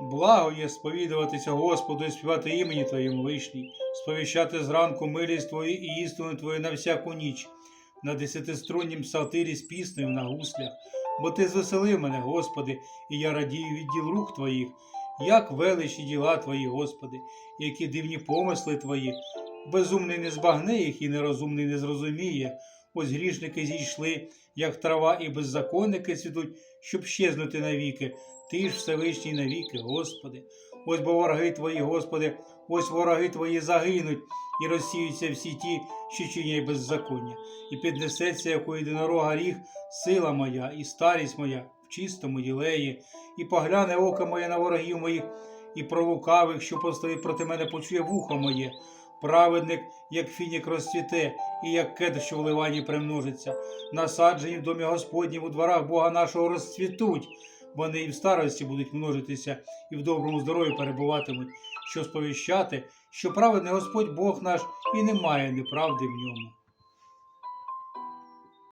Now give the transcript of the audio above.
Благо є сповідуватися Господу і співати імені Твоєму вишній, сповіщати зранку милість Твою і істину Твою на всяку ніч, на десятиструннім псалтирі з піснею на гуслях. Бо Ти звеселив мене, Господи, і я радію від діл рук Твоїх, як величі діла Твої, Господи, які дивні помисли Твої. Безумний не збагне їх і нерозумний не зрозуміє. Ось грішники зійшли, як трава, і беззаконники цвітуть, щоб щезнути навіки. Ти ж Всевишній навіки, Господи. Ось бо вороги Твої, Господи, ось вороги Твої загинуть, і розсіються всі ті, що чинять беззаконня, і піднесеться, як у єдинорога ріг, сила моя і старість моя в чистому ділеї, і погляне око моє на ворогів моїх, і про лукавих, що поставить проти мене, почує вухо моє. Праведник, як фінік розцвіте, і як кедр, що в ливані примножиться, насаджені в домі Господнім у дворах Бога нашого розцвітуть. Вони і в старості будуть множитися, і в доброму здоров'ю перебуватимуть, що сповіщати, що праведний Господь Бог наш і немає неправди в ньому.